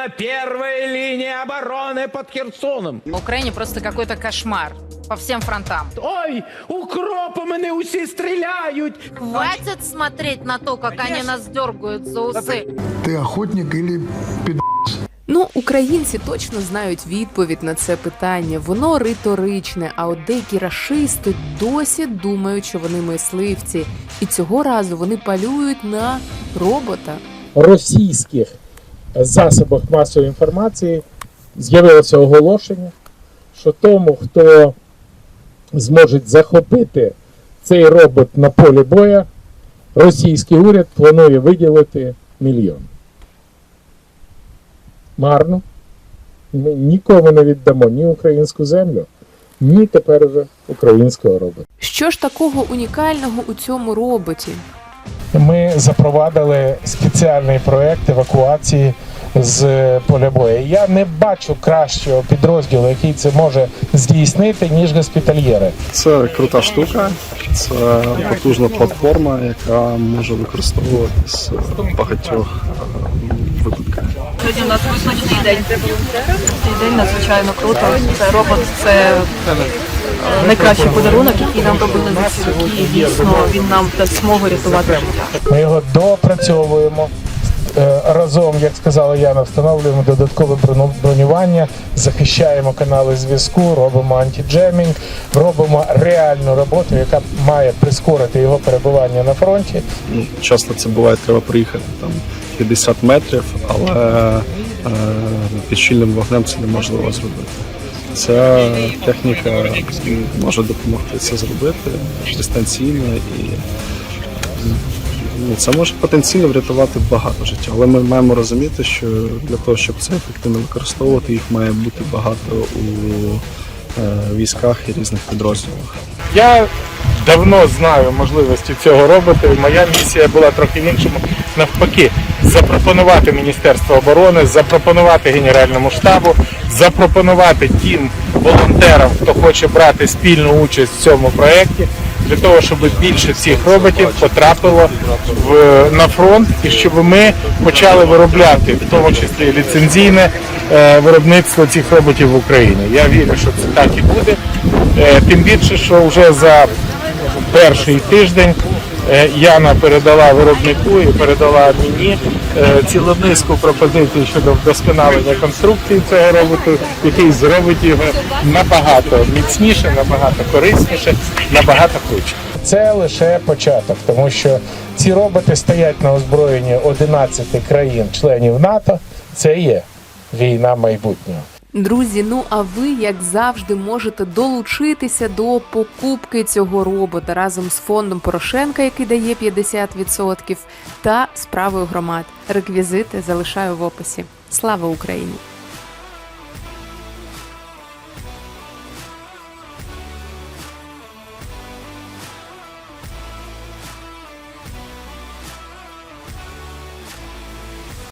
на первой линии обороны под Херсоном. В Украине просто какой-то кошмар по всем фронтам. Ой, укропи мене усі стріляють. Хватит смотреть на то, как они нас дергают за усы. Ты охотник или пид... Ну, українці точно знають відповідь на це питання. Воно риторичне, а от деякі рашисти досі думають, що вони мисливці, і цього разу вони палюють на робота. російських засобах масової інформації з'явилося оголошення, що тому, хто зможе захопити цей робот на полі боя, російський уряд планує виділити мільйон. Марно. Ми нікому не віддамо ні українську землю, ні тепер вже українського робота. Що ж такого унікального у цьому роботі? Ми запровадили спеціальний проект евакуації з поля бою. Я не бачу кращого підрозділу, який це може здійснити, ніж госпітальєри. Це крута штука, це потужна платформа, яка може використовуватись в багатьох е, випадках. Сьогодні у нас визначний день. Цей день надзвичайно круто. Це робот, це найкращий подарунок, який нам робили за ці роки. І дійсно він нам дасть змогу рятувати життя. Ми його допрацьовуємо. Е, Разом, як сказала Яна, встановлюємо додаткове брону- бронювання, захищаємо канали зв'язку, робимо антиджемінг, робимо реальну роботу, яка має прискорити його перебування на фронті. Ну, часто це буває, треба приїхати там 50 метрів, але е, під щільним вогнем це неможливо зробити. Ця техніка може допомогти це зробити дистанційно і ну, це може потенційно врятувати багато життя. Але ми маємо розуміти, що для того, щоб це ефективно використовувати, їх має бути багато у е, військах і різних підрозділах. Я давно знаю можливості цього робота. і Моя місія була трохи в іншому. Навпаки, запропонувати Міністерству оборони, запропонувати Генеральному штабу, запропонувати тим волонтерам, хто хоче брати спільну участь в цьому проєкті, для того, щоб більше цих роботів потрапило в, на фронт і щоб ми почали виробляти, в тому числі ліцензійне е, виробництво цих роботів в Україні. Я вірю, що це так і буде. Е, Тим більше, що вже за перший тиждень Яна передала виробнику і передала мені е, цілу низку пропозицій щодо вдосконалення конструкції цього роботу, який зробить його набагато міцніше, набагато корисніше, набагато круче. Це лише початок, тому що ці роботи стоять на озброєнні 11 країн-членів НАТО. Це є війна майбутнього. Друзі, ну а ви, як завжди, можете долучитися до покупки цього робота разом з фондом Порошенка, який дає 50%, та справою громад. Реквізити залишаю в описі. Слава Україні!